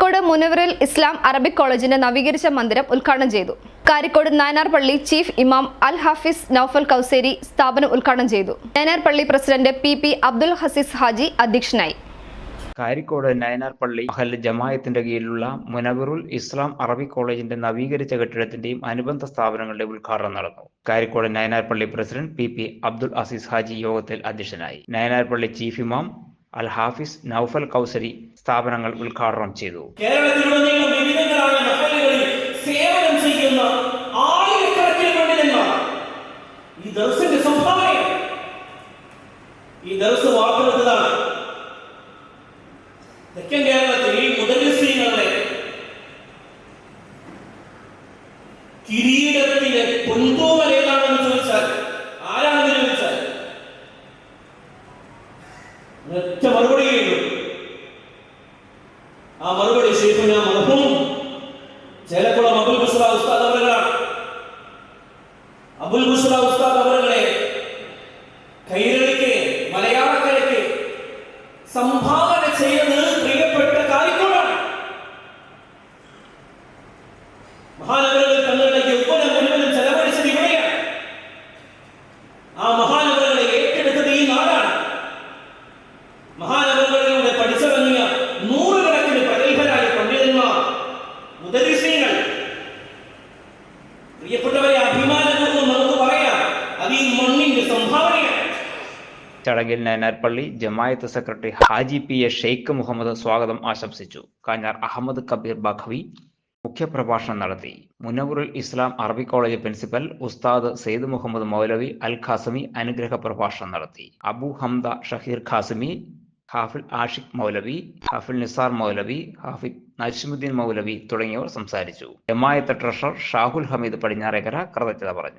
കാരിക്കോട് മുനവറിൽ ഇസ്ലാം Arabic കോളേജിന്റെ നവീകരിച്ച മന്ദിരം ഉദ്ഘാടനം ചെയ്തു. കാരിക്കോട് നായനാർ പള്ളി ചീഫ് ഇമാം അൽ ഹാഫിസ് നൌഫൽ കൌസേരി സ്ഥാപനം ഉദ്ഘാടനം ചെയ്തു. നായനാർ പള്ളി president P P Abdul Azeez Haji അധ്യക്ഷനായി. കാരിക്കോട് നയനാർ പള്ളി അഹൽ ജമായത്തിന്റെ കീഴിലുള്ള മുനവറുൽ ഇസ്ലാം അറബി കോളേജിന്റെ നവീകരിച്ച കെട്ടിടത്തിന്റെയും അനുബന്ധ സ്ഥാപനങ്ങളുടെ ഉദ്ഘാടനം നടന്നു. കാരിക്കോട് നയനാർ പള്ളി president P P Abdul Azeez Haji യോഗത്തിൽ അധ്യക്ഷനായി. നയനാർ പള്ളി ചീഫ് ഇമാം അൽ ഹാഫിസ് നൌഫൽ കൗസരി സ്ഥാപനങ്ങൾ ഉദ്ഘാടനം ചെയ്തു. സേവനം ചെയ്യുന്ന ആയിരക്കണക്കിന് ഈ ഈ കിരീടത്തിലെ പൊന്തൂവൽ ഒറ്റ മറുപടിയുള്ളൂ ആ മറുപടി ശേഖുന മർഹൂം. ചേലക്കുളം അബുൽ ബുസ്ര ഉസ്താദ് അവരുകളാണ്. അബുൽ ബുസ്ര ഉസ്താദ് അവരുകളെ കൈരളിക്ക് മലയാളക്കരയ്ക്ക് സംഭാവന ചെയ്തത് പ്രിയപ്പെട്ട കാരിക്കോടാണ്. മഹാനഗരങ്ങൾ പ്രിയപ്പെട്ടവരെ അഭിമാനപൂർവം നമുക്ക് പറയാം. അത് ഈ മണ്ണിന്റെ സംഭാവനയാണ്. ചടങ്ങിൽ നയനാർപ്പള്ളി Jamaat secretary Haji P A Sheikh Muhammad സ്വാഗതം ആശംസിച്ചു. കാഞ്ഞാർ അഹമ്മദ് കബീർ ബഖവി മുഖ്യപ്രഭാഷണം നടത്തി. മുനവറുൽ ഇസ്ലാം അറബി കോളേജ് പ്രിൻസിപ്പൽ ഉസ്താദ് സെയ്ദ് മുഹമ്മദ് മൗലവി അൽ ഖാസമി അനുഗ്രഹ പ്രഭാഷണം നടത്തി. അബു ഹംദ ഷഹീർ ഖാസിമി ഹാഫിൽ ആഷിഖ് മൗലവി ഹാഫിൽ നിസാർ മൗലവി ഹാഫിദ് നജ്മുദ്ദീൻ മൗലവി തുടങ്ങിയവർ സംസാരിച്ചു. ജമായത്ത് ട്രഷറർ ഷാഹുൽ ഹമീദ് പടിഞ്ഞാറേക്കര കൃതജ്ഞത പറഞ്ഞു.